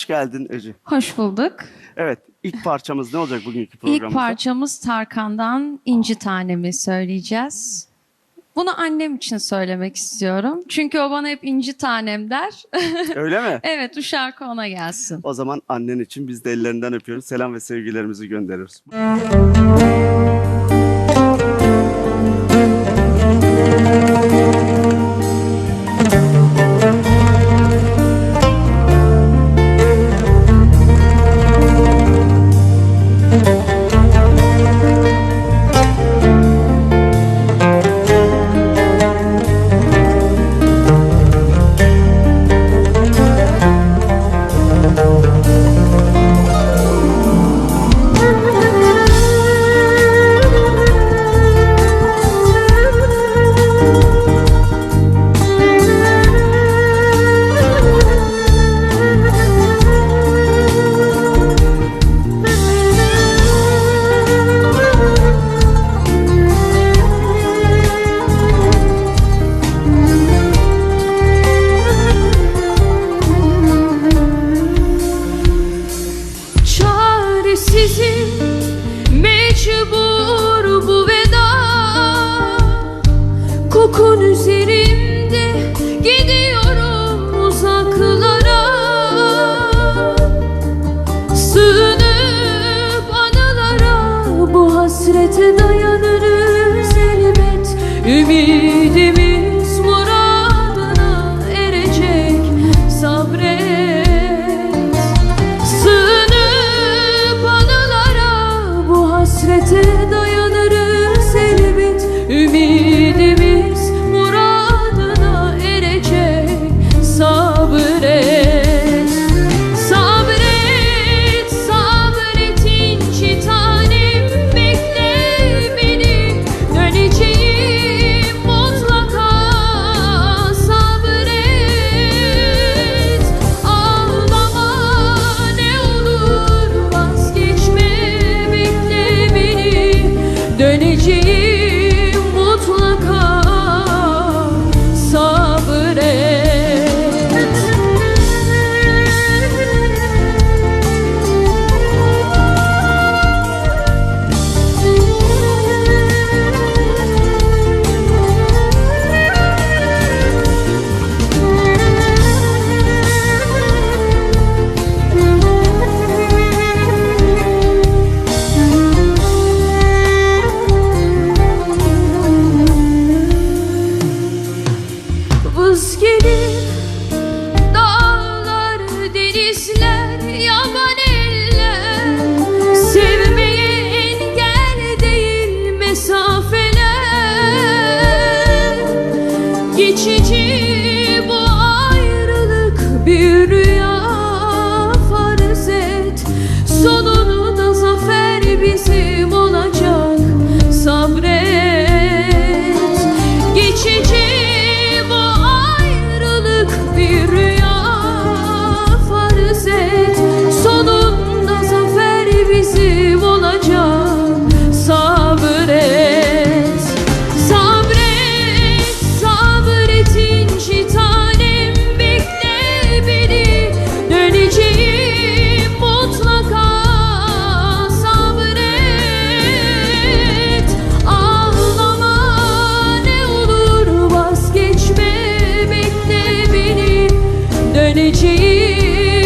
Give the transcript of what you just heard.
Hoş geldin Ece. Hoş bulduk. Evet, ilk parçamız ne olacak bugünkü programımızda? İlk parçamız Tarkan'dan İnci Tanemi söyleyeceğiz. Bunu annem için söylemek istiyorum. Çünkü o bana hep İnci Tanem der. Öyle mi? evet bu şarkı ona gelsin. O zaman annen için biz de ellerinden öpüyoruz. Selam ve sevgilerimizi gönderiyoruz. Mecbur bu veda. Kokun üzerimde gidiyorum uzaklara. Sığınıp anılara bu hasrete dayanırız elbet. Ümidimiz chỉ